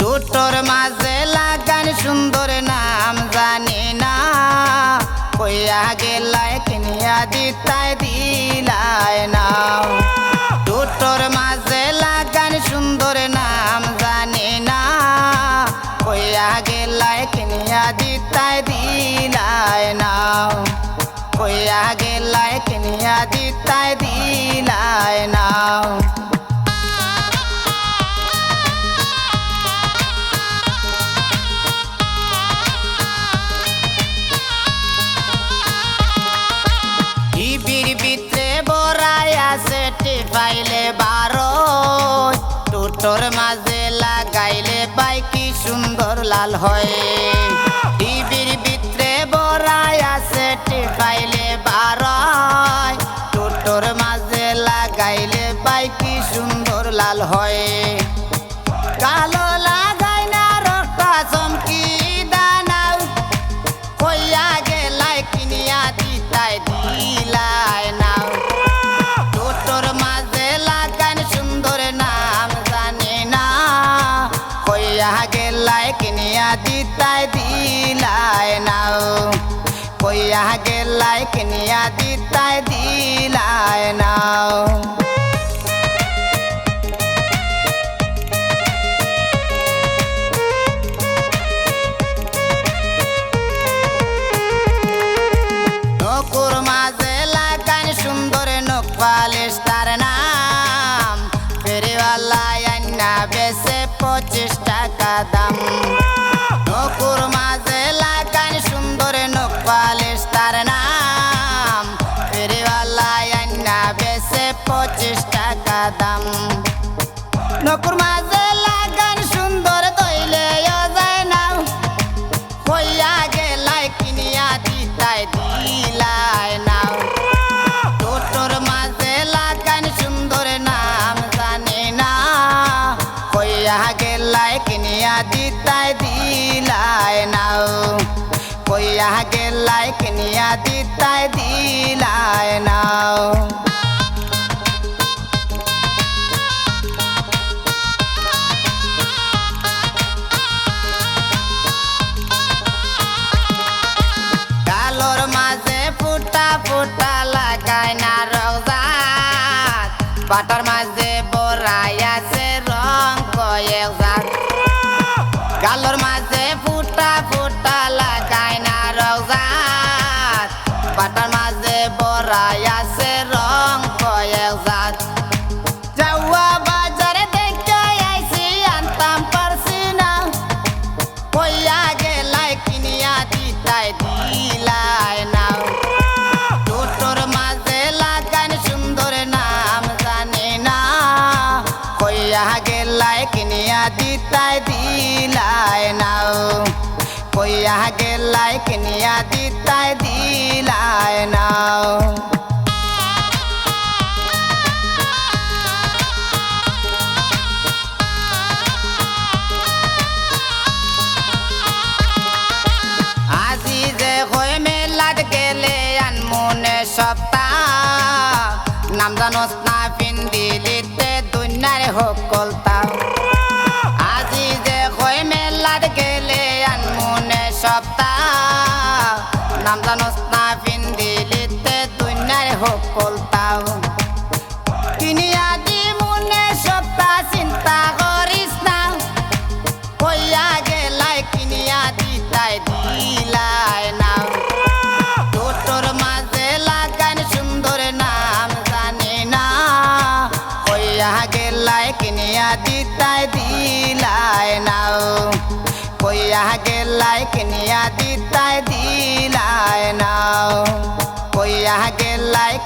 দুটোর মাঝে লাগান সুন্দর নাম জানি না। কইয়া গেলাই কিনিয়া দিতাই দিলাই না। দুটোর মাঝে লাগান সুন্দর নাম জানি না। কইয়া গেলাই কিনিয়া দিতাই দিলাই না দুটোর মাঝে লাগান সুন্দর নাম জানি না কইয়া গেলাই কিনিয়া দিতাই দিলাই না কইয়া গেলাই কিনিয়া দিতাই দিলাই না টিভির ভিতরে বড়াই আছে টিফাইলে বারো। টুটোর মাঝে লাগাইলে বাই কি সুন্দর লাল হয়। দিলাই নাও। কইয়া গেলাই কিনিয়া দিতাই দিলাই নাও। নকুর মাঝে লাগান সুন্দর নখ পালিশ তার নাম। ফেরিওয়ালা আন্না বেসে পঁচিশ টাকা দাম। পঁচিশ টাকা দাম। নকুর মাঝে লাগান সুন্দর দইলে যায় নাও। কইয়া গেলাই কিনিয়া দিতাই দিলাই নাও। টোটোর মাঝে লাগান সুন্দর নাম জানি না। কইয়া গেলাই কিনিয়া দিতাই দিলাই নাও। কইয়া গেলাই কিনিয়া দিতাই দিলাই নাও। পাটার মাঝে বড়াই আছে, রং কয়েক জাত কালোর মাঝে ফুটা ফুটা লাগাই না রোজাত পাটার মাঝে বড়াই আছে, রং কয়েক জাত বাজারে না। গেলাই কইয়া গেলাই কিনিয়া দিতাই দিলাই নাও। কইয়া গেলাই কিনিয়া দিতাই দিলাই নাও। আজি যে হয় মেলাত গেলে আনমনে সপ্তাহ, নাম জানোস না পিন্দিলিতে দুনিয়ার সকলতা আজি যে হয় মেলাত গেলে আনমনে সপ্তাহ। নাম জানোস গেলায় কিনিয়া দিতাই দিলায় নাও কইয়া গেলায়